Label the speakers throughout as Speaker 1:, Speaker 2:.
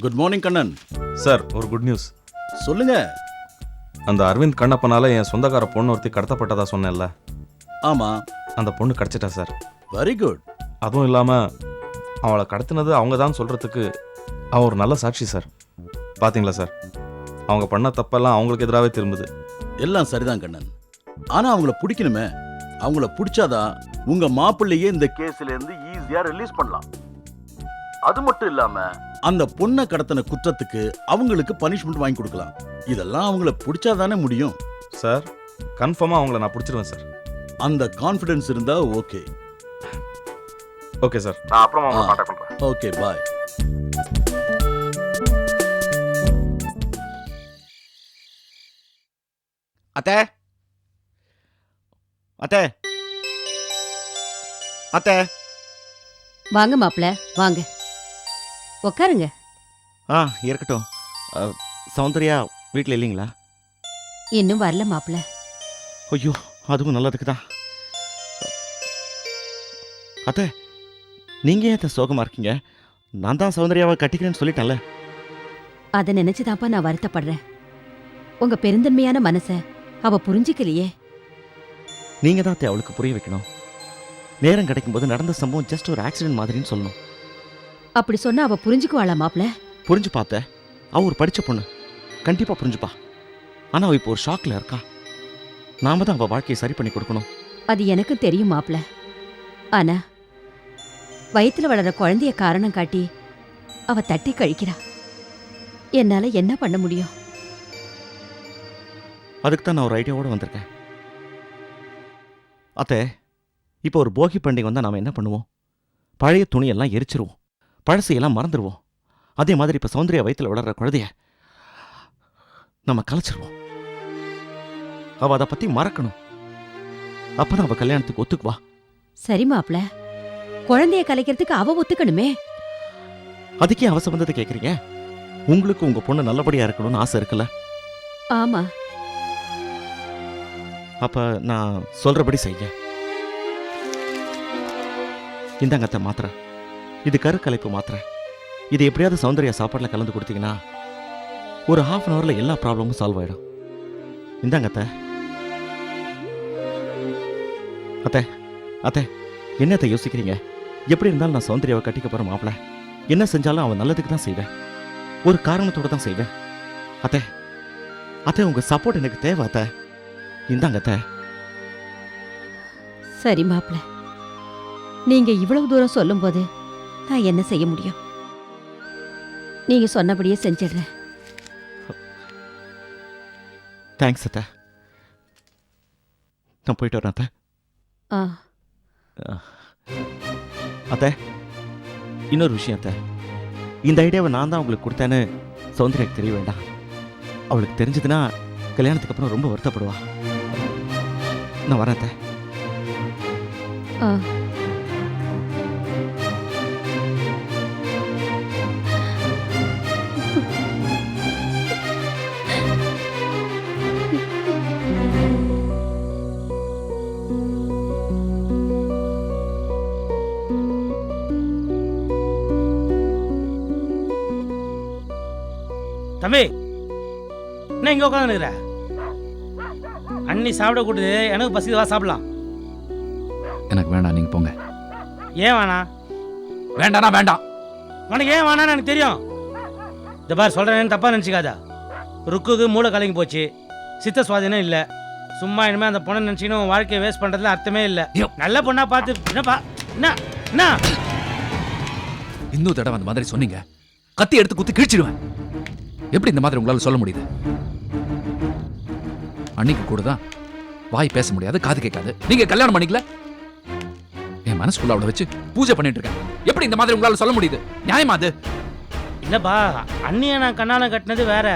Speaker 1: Good morning Kannan.
Speaker 2: Sir ஒரு good news
Speaker 1: சொல்லுங்க.
Speaker 2: அந்த அரவிந்த் கண்ணப்பனால என் சொந்தக்கார பொண்ணு ஒருத்தி கடத்தப்பட்டதா சொன்னேன்ல.
Speaker 1: ஆமா.
Speaker 2: அந்த பொண்ணு கிடச்சிட்டா சார்
Speaker 1: வெரி குட்
Speaker 2: அதுவும் இல்லாமல் அவளை கடத்தினது அவங்க தான் சொல்கிறதுக்கு அவன் ஒரு நல்ல சாட்சி சார் பாத்தீங்களா சார் அவங்க பண்ண தப்பெல்லாம் அவங்களுக்கு எதிராகவே திரும்புது.
Speaker 1: எல்லாம் சரிதான் கண்ணன். ஆனா அவங்கள பிடிக்கணுமே. அவங்கள பிடிச்சாதான் உங்க மாப்பிள்ளையே இந்த கேஸ்ல இருந்து ஈஸியா ரிலீஸ் பண்ணலாம். அது மட்டும் இல்லாம அந்த பொண்ணை கடத்தின குற்றத்துக்கு அவங்களுக்கு பனிஷ்மெண்ட் வாங்கி கொடுக்கலாம். இதெல்லாம் அவங்கள பிடிச்சாதானே முடியும்.
Speaker 2: சார் கன்ஃபார்மாக அவங்கள நான் பிடிச்சிருவேன் சார்.
Speaker 1: அந்த கான்ஃபிடன்ஸ் இருந்தா ஓகே
Speaker 2: ஓகே சார். நான் அப்புறமா
Speaker 1: உங்களை
Speaker 2: கான்டாக்ட் பண்ணுறேன்
Speaker 1: ஓகே பாய்
Speaker 3: அத்தை. அத்தை. அத்தை.
Speaker 4: வாங்க மாப்ள வாங்க. உட்காருங்க
Speaker 3: ஆ இருக்கட்டும் சௌந்தர்யா வீட்டில் இல்லைங்களா?
Speaker 4: இன்னும் வரல மாப்ள
Speaker 3: ஐயோ அதுவும் நல்லதுக்கு தான். அத்தை நீங்கள் ஏன் அத்தை சோகமாக இருக்கீங்க? நான் தான் சௌந்தர்யாவை கட்டிக்கிறேன்னு சொல்லிட்டேன்ல.
Speaker 4: அதை நினைச்சுதான்ப்பா நான் வருத்தப்படுறேன். உங்க பெருந்தன்மையான மனச அவ புரிஞ்சுக்கலையே.
Speaker 3: நீங்கள் தான் அத்தை அவளுக்கு புரிய வைக்கணும். நேரம் கிடைக்கும்போது நடந்த சம்பவம் ஜஸ்ட் ஒரு ஆக்சிடென்ட் மாதிரின்னு சொல்லணும்.
Speaker 4: அப்படி சொன்னா அவ புரிஞ்சுக்குவாளா மாப்ள
Speaker 3: புரிஞ்சு பார்த்த. அவ ஒரு படித்த பொண்ணு. கண்டிப்பாக புரிஞ்சுப்பா. ஆனால் அவள் இப்போ ஒரு ஷாக்கில் இருக்கா. நாம தான் அவள் வாழ்க்கையை சரி பண்ணி கொடுக்கணும்.
Speaker 4: அது எனக்கும் தெரியும் மாப்ள ஆனா வயித்துல வளர குழந்தைய காரணம் காட்டி அவ தட்டி கழிக்கிறா. என்னால என்ன பண்ண முடியும்?
Speaker 3: அதுக்கு தான் நான் ஒரு ஐடியாவோட வந்திருக்கேன். அத்தை இப்போ ஒரு போகி பண்டிகை வந்தால் நாம் என்ன பண்ணுவோம்? பழைய துணியெல்லாம் எரிச்சிருவோம். பழசையெல்லாம் மறந்துடுவோம் அதே மாதிரி இப்போ சௌந்தர்யா வயித்துல வளர்ற குழந்தைய நம்ம கலைச்சிருவோம். அவ அதை பற்றி மறக்கணும். அப்பதான் அவ கல்யாணத்துக்கு ஒத்துக்குவா?
Speaker 4: சரி மாப்ள. குழந்தைய கலைக்கிறதுக்கு அவ ஒத்துக்கணுமே.
Speaker 3: அதுக்கே அவ சம்பந்தத்தை கேட்குறீங்க உங்களுக்கு உங்க பொண்ணு நல்லபடியா இருக்கணும்னு ஆசை இருக்குல்ல?
Speaker 4: ஆமா.
Speaker 3: அப்ப நான் சொல்றபடி செய்ய. இந்தாங்க அத்தை மாத்திரை. இது கருக்கலைப்பு மாத்திரை. இது எப்படியாவது சௌந்தர்யா சாப்பாட்டில் கலந்து கொடுத்தீங்கன்னா ஒரு ஹாஃப் அன் ஹவரில் எல்லா ப்ராப்ளமும் சால்வ் ஆயிடும். இந்தாங்க அத்தை. அத்தை அத்தை என்னத்தை யோசிக்கிறீங்க? எப்படி இருந்தாலும் நான் சௌந்தர்யாவை கட்டிக்க போகிற மாப்பிள. என்ன செஞ்சாலும் அவன் நல்லதுக்கு தான் செய்வேன். ஒரு காரணத்தோட தான் செய்வேன். அத்தை அத்தை உங்க சப்போர்ட் எனக்கு தேவை அத்தை. இந்தாங்க அத்தை.
Speaker 4: சரி மாப்ள நீங்க இவ்வளவு தூரம் சொல்லும்போது நான் என்ன செய்ய முடியும்? நீங்க சொன்னபடியே செஞ்சிடுறேன்.
Speaker 3: தேங்க்ஸ் அத்தை. நான் போயிட்டு வரேன் அத்தை.
Speaker 4: ஆ.
Speaker 3: அத்தை இன்னொரு விஷயம் அத்தை. இந்த ஐடியாவை நான் தான் உங்களுக்கு கொடுத்தேன்னு சௌந்தர்யாக்கு தெரிய வேண்டாம். அவளுக்கு தெரிஞ்சதுன்னா கல்யாணத்துக்கு அப்புறம் ரொம்ப வருத்தப்படுவா. நான் வரேன் அத்தை.
Speaker 4: ஆ.
Speaker 5: தம்பி என்ன இங்கே உட்காந்துருக்குற அண்ணி சாப்பிட கூட்டுது எனக்கு பசி வா சாப்பிடலாம்.
Speaker 6: எனக்கு வேண்டாம் நீங்க போங்க.
Speaker 5: ஏன் வேணாம்
Speaker 6: வேண்டாம்னா வேண்டாம்.
Speaker 5: உனக்கு ஏன் வேணாம்னு எனக்கு தெரியும். இந்த பார் சொல்கிறேன்னு தப்பாக நினச்சிக்காதா. ருக்குக்கு மூளை கலங்கி போச்சு. சித்த சுவாதீனம் இல்லை. சும்மா இனிமேல் அந்த பொண்ணை நினச்சிக்கணும் உன் வாழ்க்கையை வேஸ்ட் பண்ணுறதுல அர்த்தமே இல்லை. நல்ல பொண்ணா பார்த்து என்னப்பா? என்ன? என்ன?
Speaker 6: இன்னொரு தடவை அந்த மாதிரி சொன்னீங்க. கத்தி எடுத்து குத்தி கிழிச்சிடுவேன். எப்படி இந்த மாதிரி உங்களால சொல்ல முடியுது? அன்னைக்கு கூட தான் வாய் பேச முடியாது காது கேட்காது. நீங்க கல்யாணம் பண்ணிக்கல? என் மனசுக்குள்ள அவளை வச்சு பூஜை பண்ணிட்டு இருக்கேன். எப்படி இந்த மாதிரி உங்களால சொல்ல முடியுது? நியாயமா அது?
Speaker 5: இல்லைப்பா அண்ணியை நான் கண்ணாலம் கட்டினது வேற.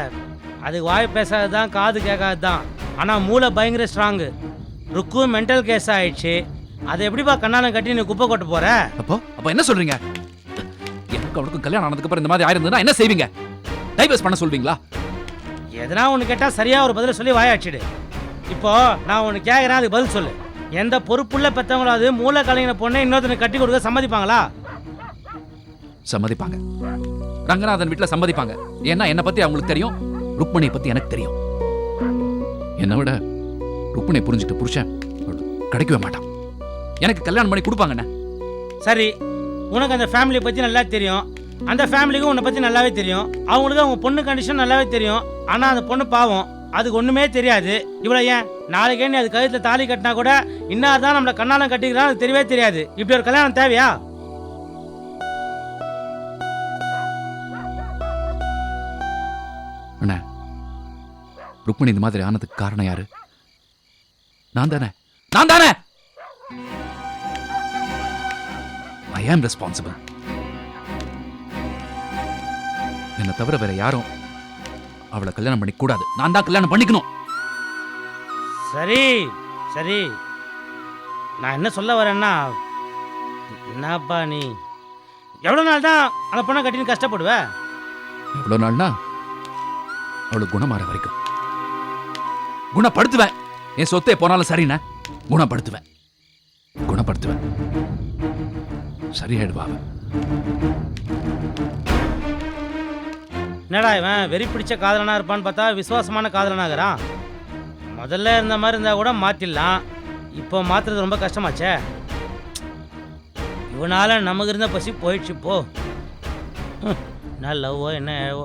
Speaker 5: அது வாய் பேசாதது தான் காது கேட்காது தான் ஆனால் மூளை பயங்கர ஸ்ட்ராங்கு ருக்கு மென்டல் கேஸ் ஆயிடுச்சு. அதை எப்படிப்பா கண்ணாலம் கட்டி நீ குப்பை கொட்ட போற?
Speaker 6: அப்போ அப்ப என்ன சொல்றீங்க? எனக்கு அவளுக்கும் கல்யாணம் ஆனதுக்கு அப்புறம் இந்த மாதிரி ஆயிருந்ததுன்னா என்ன செய்வீங்க? டைவர்ஸ் பண்ண சொல்வீங்களா?
Speaker 5: எதனா ஒன்று கேட்டால் சரியாக ஒரு பதிலை சொல்லி வாயாச்சிடு இப்போ நான் ஒன்று கேட்குறேன் அதுக்கு பதில் சொல்லு. எந்த பொறுப்புள்ள பெற்றவங்களாவது மூளை கலைஞன பொண்ணை இன்னொருத்தனை கட்டி கொடுக்க சம்மதிப்பாங்களா?
Speaker 6: சம்மதிப்பாங்க. ரங்கநாதன் வீட்டுல சம்மதிப்பாங்க. ஏன்னா என்னை பத்தி அவங்களுக்கு தெரியும். ருக்மணியை பத்தி எனக்கு தெரியும். என்னை விட ருக்மணியை புரிஞ்சுட்டு புருஷன் கிடைக்கவே மாட்டான். எனக்கு கல்யாணம் பண்ணி கொடுப்பாங்கண்ணே
Speaker 5: சரி உனக்கு அந்த ஃபேமிலியை பற்றி நல்லா தெரியும். அந்த ஃபேமிலிக்கும் உன்னை பற்றி நல்லாவே தெரியும். அவங்களுக்கு அவங்க பொண்ணு கண்டிஷன் நல்லாவே தெரியும். ஆனால் அந்த பொண்ணு பாவம். அதுக்கு ஒன்றுமே தெரியாது. இவ்வளோ ஏன்? நாளைக்கே நீ அது கழுத்தில் தாலி கட்டினா கூட இன்னார் தான் நம்மளை கண்ணாலம் கட்டிக்கிறான் அது தெரியவே தெரியாது. இப்படி ஒரு கல்யாணம் தேவையா?
Speaker 6: அண்ணே ருக்மணி இந்த மாதிரி ஆனதுக்கு காரணம் யாரு? நான் தானே. நான் தானே! ஐ ஆம் ரெஸ்பான்சிபிள் என்னை தவிர வேற யாரும் அவளை கல்யாணம் பண்ணி கூடாது நான் தான் கல்யாணம் பண்ணிக்கணும்.
Speaker 5: சரி சரி. நான் என்ன சொல்ல வரேன்னா என்னப்பா நீ? எவ்வளோ நாள் தான் அந்த பொண்ணை கட்டின்னு கஷ்டப்படுவ?
Speaker 6: எவ்வளோ நாள்னா அவளுக்கு குணமாற வரைக்கும். குணப்படுத்துவேன். என் சொத்தே போனாலும் சரிண்ணே குணப்படுத்துவேன். குணப்படுத்துவேன். சரியாயிடுவா அவ.
Speaker 5: என்னடா இவன் வெறி பிடிச்ச காதலனா இருப்பான்னு பார்த்தா விசுவாசமான காதலனாகிறான் முதல்ல இருந்த மாதிரி இருந்தால் கூட மாற்றிடலாம் இப்போ மாற்றுறது ரொம்ப கஷ்டமாச்சே. இவனால் நமக்கு இருந்த பசி போயிடுச்சு போ. ஹம், என்ன லவ்வோ என்ன ஏவோ.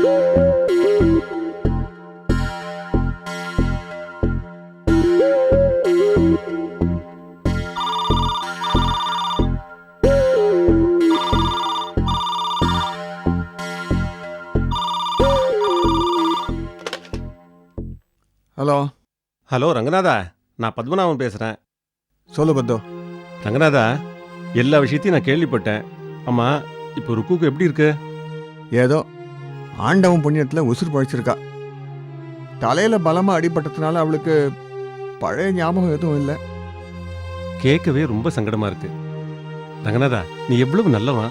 Speaker 7: ஹலோ.
Speaker 8: ஹலோ ரங்கநாதா. நான் பத்மநாபன் பேசுகிறேன்
Speaker 7: சொல்லு பத்தோ.
Speaker 8: ரங்கநாதா எல்லா விஷயத்தையும் நான் கேள்விப்பட்டேன். அம்மா இப்போ ருக்குக்கு எப்படி இருக்கு?
Speaker 7: ஏதோ ஆண்டவன் புண்ணியத்தில் உசுறு பழிச்சிருக்கா தலையில் பலமாக அடிபட்டதுனால அவளுக்கு பழைய ஞாபகம் எதுவும் இல்லை.
Speaker 8: கேட்கவே ரொம்ப சங்கடமா இருக்கு. ரங்கநாதா நீ எவ்வளவு நல்லவன்.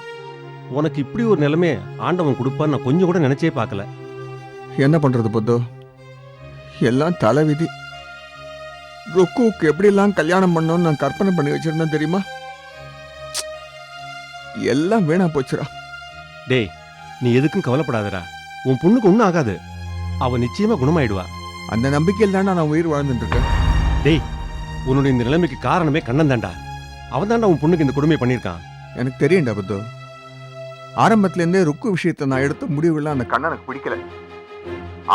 Speaker 8: உனக்கு இப்படி ஒரு நிலைமை ஆண்டவன் கொடுப்பான்னு நான் கொஞ்சம் கூட நினைச்சே பார்க்கல.
Speaker 7: என்ன பண்ணுறது பத்தோ? எல்லாம் தலைவிதி ருக்குவுக்கு எப்படிலாம் கல்யாணம் பண்ணோன்னு நான் கற்பனை பண்ணி வச்சிருந்தேன் தெரியுமா? எல்லாம் வீணா போச்சுடா.
Speaker 8: டேய் நீ எதுக்கும் கவலைப்படாதடா. உன் பொண்ணுக்கு ஒன்றும் ஆகாது. அவ நிச்சயமா குணமாயிடுவா.
Speaker 7: அந்த நம்பிக்கையில் தானே நான் உயிர் வாழ்ந்துட்டு இருக்கேன்
Speaker 8: டேய் உன்னுடைய இந்த நிலைமைக்கு காரணமே கண்ணன் தான்டா. அவன் தான்டா உன் பொண்ணுக்கு இந்த கொடுமை பண்ணியிருக்கான்.
Speaker 7: எனக்கு தெரியும்டா பத்து. ஆரம்பத்துலேருந்தே ருக்கு விஷயத்தை நான் எடுத்த முடிவுல அந்த கண்ணனுக்கு பிடிக்கல.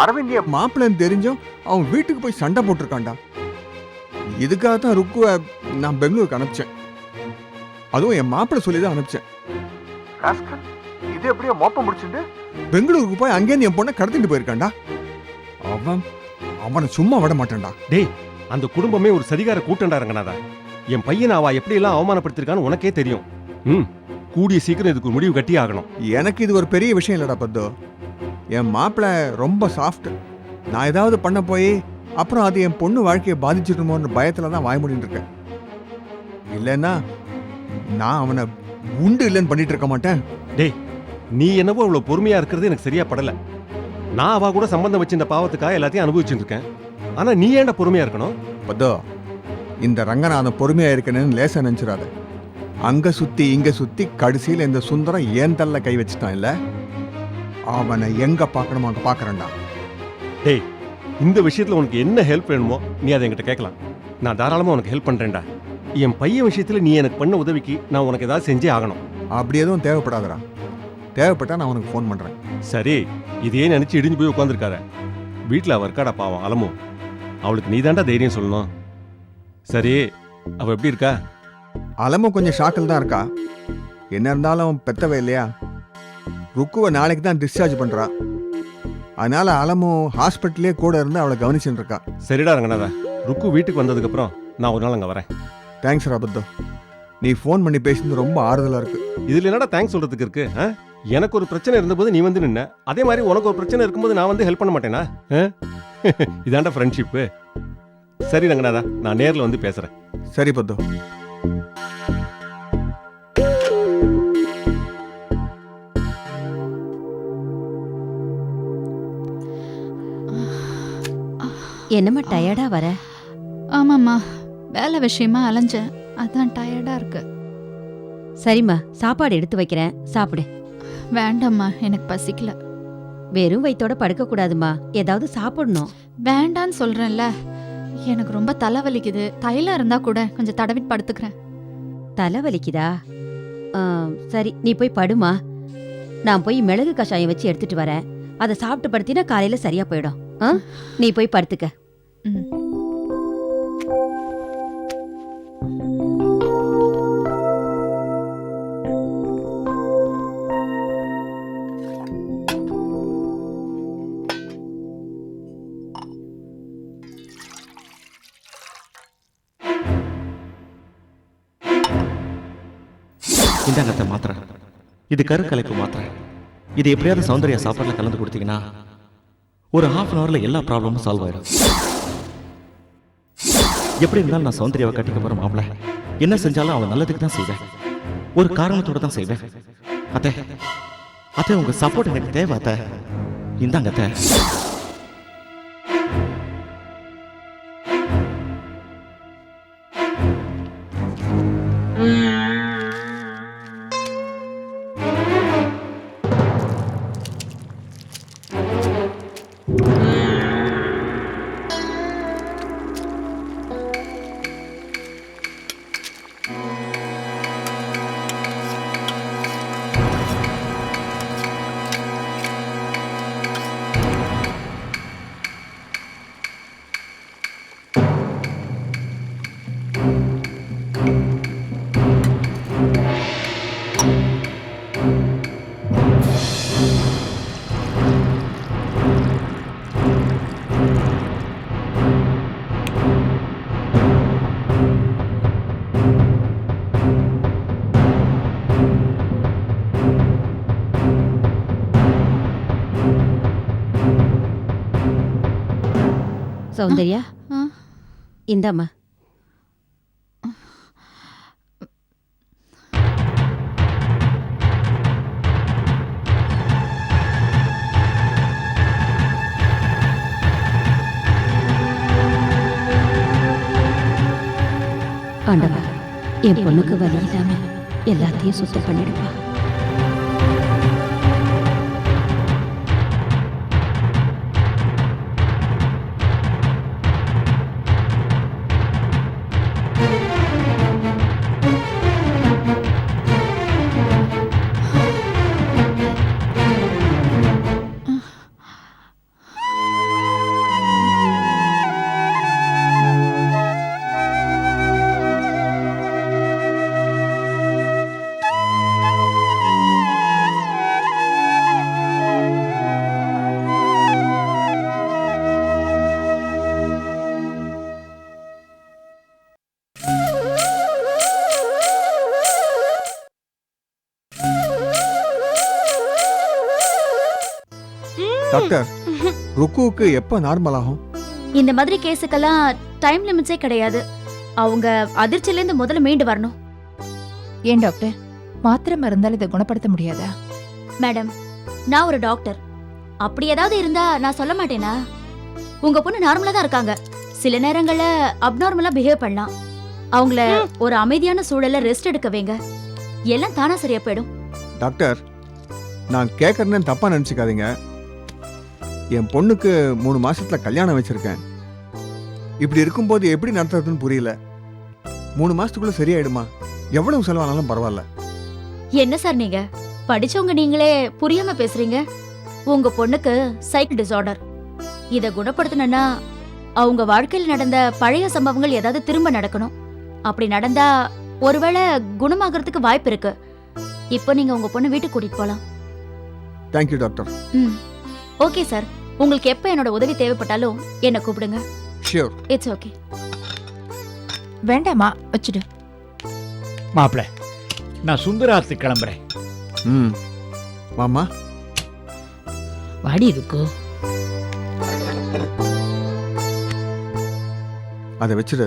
Speaker 7: அரவிந்த் என் மாப்பிள்ளைன்னு தெரிஞ்சும் அவன் வீட்டுக்கு போய் சண்டை போட்டிருக்கான்டா. இதுக்காக தான் ருக்குவை நான் பெங்களூருக்கு அனுப்பிச்சேன். அதுவும் என் மாப்பிள்ளை சொல்லி தான் அனுப்பிச்சேன் இது எப்படியோ மோப்பம் முடிச்சுட்டு பெங்களூருக்கு போய் அங்கேருந்து என் பொண்ணை கடத்திட்டு போயிருக்கான்டா. அவன்? அவனை சும்மா விட மாட்டான்டா.
Speaker 8: அந்த குடும்பமே ஒரு சதிகார கூட்டண்டா ரங்கநாதா. என் பையனை அவ எப்படியெல்லாம் அவமானப்படுத்திருக்கான்னு உனக்கே தெரியும். ம் கூடிய சீக்கிரம் இதுக்கு ஒரு முடிவு கட்டி ஆகணும்.
Speaker 7: எனக்கு இது ஒரு பெரிய விஷயம் இல்லடா பத்து. என் மாப்பிள்ளை ரொம்ப சாஃப்ட் நான் ஏதாவது பண்ண போய் அப்புறம் அது என் பொண்ணு வாழ்க்கையை பாதிச்சிடுமோன்ற பயத்துல தான் வாய முடின்னு இருக்கேன். இல்லைன்னா நான் அவனை உண்டு இல்லைன்னு பண்ணிட்டு இருக்க மாட்டேன்.
Speaker 8: நீ என்னவோ அவ்வளவு பொறுமையா இருக்கிறது எனக்கு சரியா படல. நான் அவ கூட சம்பந்தம் வச்சு இந்த பாவத்துக்காக எல்லாத்தையும் அனுபவிச்சுட்டு இருக்கேன். ஆனா நீ ஏன்டா பொறுமையா இருக்கணும்?
Speaker 7: பத்தோ இந்த ரங்கநாதன் பொறுமையா இருக்கணும்னு லேசா நினைச்சிடாத அங்க சுத்தி இங்க சுத்தி கடைசியில இந்த சுந்தரம் ஏன் தள்ள கை வச்சுட்டான் இல்ல? அவனை எங்க பார்க்கணுமோ அங்க பார்க்கறேன்டா.
Speaker 8: இந்த விஷயத்துல உனக்கு என்ன ஹெல்ப் வேணுமோ நீ அதை என்கிட்ட கேட்கலாம். நான் தாராளமா உனக்கு ஹெல்ப் பண்றேன்டா. என் பையன் விஷயத்துல நீ எனக்கு பண்ண உதவிக்கு நான் உனக்கு ஏதாவது செஞ்சே ஆகணும்.
Speaker 7: அப்படி எதுவும் தேவைப்படாதடா. தேவைப்பட்டா நான் உனக்கு ஃபோன் பண்றேன்.
Speaker 8: சரி இதையே நினைச்சு இடிஞ்சு போய் உட்காந்துருக்காரு வீட்டில் அவ இருக்காடா பாவம் அலமு. அவளுக்கு நீ தைரியம் சொல்லணும். சரி அவ எப்படி இருக்கா?
Speaker 7: அலமும் கொஞ்சம் ஷாக்கில் தான் இருக்கா. என்ன இருந்தாலும் பெத்தவ இல்லையா? ருக்குவை நாளைக்கு தான் டிஸ்சார்ஜ் பண்றா. அதனால அலமும் ஹாஸ்பிட்டலே கூட இருந்து அவளை கவனிச்சுட்டு இருக்கா.
Speaker 8: சரிடா ரங்கநாதா. ருக்கு வீட்டுக்கு வந்ததுக்கு அப்புறம் நான் ஒரு நாள் அங்க வரேன்.
Speaker 7: தேங்க்ஸ் ராபத்தோ நீ ஃபோன் பண்ணி பேசுனது ரொம்ப ஆறுதலா இருக்கு.
Speaker 8: இதுல என்னடா தேங்க்ஸ் சொல்றதுக்கு இருக்கு ஆ? எனக்கு ஒரு பிரச்சனை இருந்தபோது நீ வந்து நின்ன. அதே மாதிரி உனக்கு ஒரு பிரச்சனை இருக்கும்போது நான் வந்து ஹெல்ப் பண்ண மாட்டேனா? இதாண்டா ஃப்ரெண்ட்ஷிப்பு சரி ரங்கநாதா நான் நேர்ல வந்து பேசுறேன்.
Speaker 7: சரி பத்து.
Speaker 4: என்னம்மா டயர்டா வர?
Speaker 9: ஆமாம்மா. வேலை விஷயமா அலைஞ்சேன். அதான் டயர்டா இருக்கு.
Speaker 4: சரிம்மா சாப்பாடு எடுத்து வைக்கிறேன். சாப்பிடு.
Speaker 9: வேண்டாம்மா எனக்கு பசிக்கல.
Speaker 4: வெறும் வயித்தோட படுக்க கூடாதுமா ஏதாவது சாப்பிடணும்.
Speaker 9: வேண்டான்னு சொல்றேன்ல. எனக்கு ரொம்ப தலை வலிக்குது. தைலம் இருந்தா கூட கொஞ்சம் தடவிட்டு படுத்துக்கிறேன்.
Speaker 4: தலை வலிக்குதா? ஆ, சரி நீ போய் படுமா. நான் போய் மிளகு கஷாயம் வச்சு எடுத்துட்டு வரேன். அதை சாப்பிட்டு படுத்தினா காலையில சரியா போயிடும். ஆ? நீ போய் படுத்துக்க.
Speaker 9: ம்.
Speaker 3: இந்தாங்கத்தை மாத்திரை இது கருக்கலைப்பு மாத்திரை இது எப்படியாவது சௌந்தர்யா சாப்பாட்டில் கலந்து கொடுத்தீங்கன்னா ஒரு ஹாஃப் அன் ஹவரில் எல்லா ப்ராப்ளமும் சால்வ் ஆயிடும் எப்படி இருந்தாலும் நான் சௌந்தர்யாவை கட்டிக்க போகிற மாப்பிள்ள என்ன செஞ்சாலும் அவன் நல்லதுக்கு தான் செய்வேன். ஒரு காரணத்தோடு தான் செய்வேன். அத்தை அத்தை உங்க சப்போர்ட் எனக்கு தேவை அத்தை. இந்தாங்க அத்தை.
Speaker 4: சௌந்தர்யா. இந்தாம்மா. ஆண்டவா என் பொண்ணுக்கு வலி இல்லாம எல்லாத்தையும் சுத்தம் பண்ணிடுப்பா.
Speaker 7: டாக்டர். ருக்குவுக்கு எப்போ நார்மல் ஆகும்?
Speaker 10: இந்த மாதிரி கேஸுக்கெல்லாம் டைம் லிமிட்ஸே கிடையாது. அவங்க அதிர்ச்சியிலேருந்து முதல்ல மீண்டு வரணும்.
Speaker 11: ஏன் டாக்டர்? மாத்திரை மருந்தால் இதை குணப்படுத்த முடியாதா?
Speaker 10: மேடம் நான் ஒரு டாக்டர். அப்படி ஏதாவது இருந்தா நான் சொல்ல மாட்டேனா? உங்க பொண்ணு நார்மலா தான் இருக்காங்க. சில நேரங்கள்ல அப்நார்மலா பிஹேவ் பண்ணலாம். அவங்கள ஒரு அமைதியான சூழல்ல ரெஸ்ட் எடுக்க வைங்க. எல்லாம் தானா சரியா போயிடும்.
Speaker 7: டாக்டர் நான் கேட்கறேன்னு தப்பா நினச்சிக்காதீங்க. என் பொண்ணுக்கு மூணு மாசத்துல கல்யாணம் வச்சிருக்கேன். இப்படி இருக்கும்போது எப்படி நடத்துறதுன்னு புரியல. மூணு மாசத்துக்குள்ள சரியாயிடுமா? எவ்வளவு செலவானாலும் பரவாயில்ல.
Speaker 10: என்ன சார் நீங்க? படிச்சவங்க நீங்களே புரியாம பேசுறீங்க. உங்க பொண்ணுக்கு சைக்கிள் டிசார்டர் இத குணப்படுத்தணும்னா அவங்க வாழ்க்கையில் நடந்த பழைய சம்பவங்கள் ஏதாவது திரும்ப நடக்கணும். அப்படி நடந்தா ஒருவேளை குணமாகறதுக்கு வாய்ப்பு இருக்கு. இப்போ நீங்க உங்க பொண்ணு வீட்டுக்கு கூட்டிட்டு போலாம்.
Speaker 7: தேங்க்யூ டாக்டர்
Speaker 10: ம். ஓகே சார் உங்களுக்கு எப்ப என்னோட உதவி தேவைப்பட்டாலும் என்ன கூப்பிடுங்க.
Speaker 7: ஷியோர்
Speaker 10: இட்ஸ் ஓகே
Speaker 11: வேண்டாமா வச்சுடு.
Speaker 12: மாப்பிள நான் சுந்தராத்து கிளம்புறேன்.
Speaker 7: ம். மாமா?
Speaker 5: வாடி இருக்கு.
Speaker 7: அதை வச்சிரு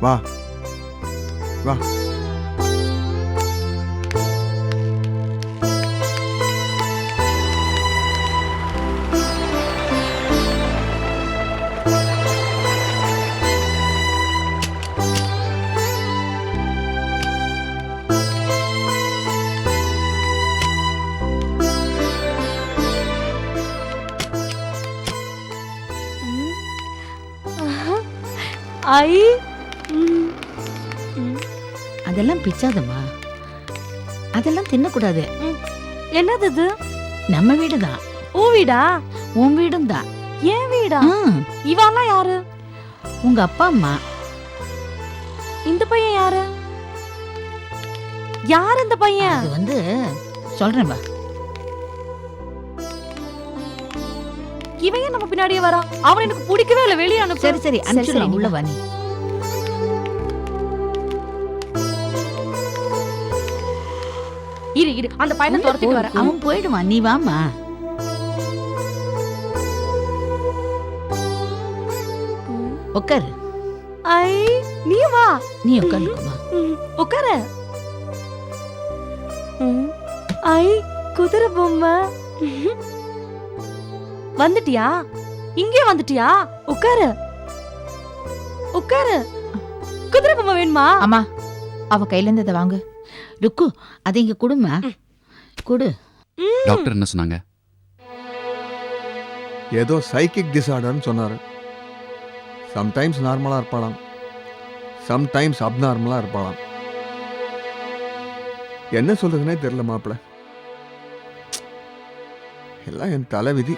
Speaker 7: வா. வா.
Speaker 13: ஐ
Speaker 14: அதெல்லாம் பிச்சாதம்மா. அதெல்லாம் தின்னக்கூடாது.
Speaker 13: என்னது இது?
Speaker 14: நம்ம வீடு தான்
Speaker 13: உன் வீடா?
Speaker 14: உன் வீடும் தான்
Speaker 13: ஏன் வீடா இவெல்லாம் யாரு?
Speaker 14: உங்க அப்பா அம்மா.
Speaker 13: இந்த பையன் யாரு? யார் இந்த பையன்?
Speaker 14: அது வந்து சொல்றேன் வா
Speaker 13: இவன் நம்ம பின்னாடியே வரா அவன் எனக்கு பிடிக்கவே இல்ல. வெளியே அனுப்பு.
Speaker 14: சரி சரி. அனுப்பிச்சிடலாம்
Speaker 13: சரி,
Speaker 14: உள்ள வா நீ.
Speaker 13: இரு இரு. அந்த பையனை துரத்திட்டு
Speaker 14: போ,
Speaker 13: வரேன்
Speaker 14: அவன் போயிடுவான். நீ வாமா உட்காரு
Speaker 13: ஐ நீ வா.
Speaker 14: நீ உட்காருக்குமா
Speaker 13: உட்காரு ஐ குதிரை பொம்மை. வந்துட்டியா? இங்கே வந்துட்டியா? உட்காரு உட்காரு குதிரை பொம்மை வேணுமா?
Speaker 11: அம்மா அவ கையில இருந்து இதை வாங்கு.
Speaker 14: ருக்கு அதை இங்க கொடுமா. கொடு.
Speaker 6: டாக்டர் என்ன சொன்னாங்க?
Speaker 7: ஏதோ சைக்கிக் டிசார்டர்னு சொன்னார். சம்டைம்ஸ் நார்மலாக இருப்பாளாம். சம்டைம்ஸ் அப்நார்மலாக இருப்பாளாம். என்ன சொல்றதுனே தெரியல மாப்பிள்ள. எல்லாம் என் தலைவிதி.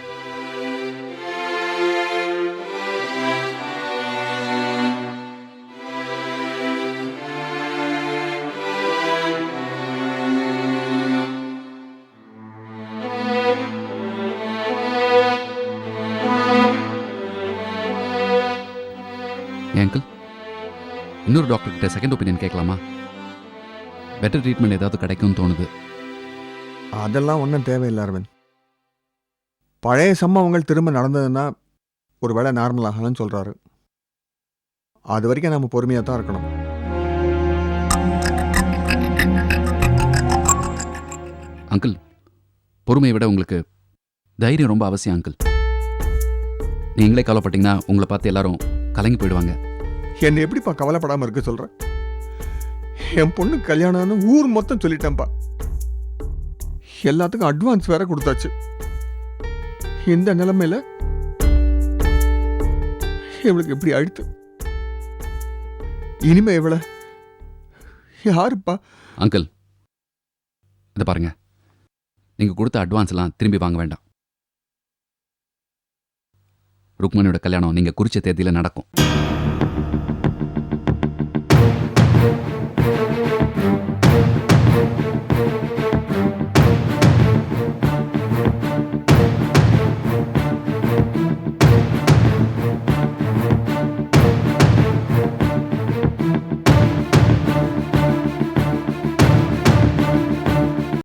Speaker 6: இன்னொரு டாக்டர் கிட்ட செகண்ட் ஒப்பீனியன் கேட்கலாமா? பெட்டர் ட்ரீட்மெண்ட் ஏதாவது கிடைக்கும்னு தோணுது.
Speaker 7: அதெல்லாம் ஒன்றும் தேவையில்லை அரவிந்த். பழைய சம்பவங்கள் திரும்ப நடந்ததுன்னா ஒரு வேளை நார்மல் ஆகலாம்னு சொல்கிறாரு அது வரைக்கும் நம்ம பொறுமையாக தான் இருக்கணும்.
Speaker 6: அங்கிள் பொறுமையை விட உங்களுக்கு தைரியம் ரொம்ப அவசியம் அங்கிள் நீங்களே கவலைப்பட்டீங்கன்னா உங்களை பார்த்து எல்லாரும் கலங்கி போயிடுவாங்க.
Speaker 7: என்னை எப்படிப்பா கவலைப்படாமல் இருக்க சொல்கிறேன் என் பொண்ணு கல்யாணம்னு ஊர் மொத்தம் சொல்லிட்டேன்ப்பா. எல்லாத்துக்கும் அட்வான்ஸ் வேற கொடுத்தாச்சு. இந்த நிலைமையில் இவளுக்கு எப்படி அழுத்து? இனிமே இவளை யாருப்பா?
Speaker 6: அங்கிள் இதை பாருங்க. நீங்கள் கொடுத்த அட்வான்ஸ் எல்லாம் திரும்பி வாங்க வேண்டாம். ருக்மணியோட கல்யாணம் நீங்கள் குறித்த தேதியில் நடக்கும்.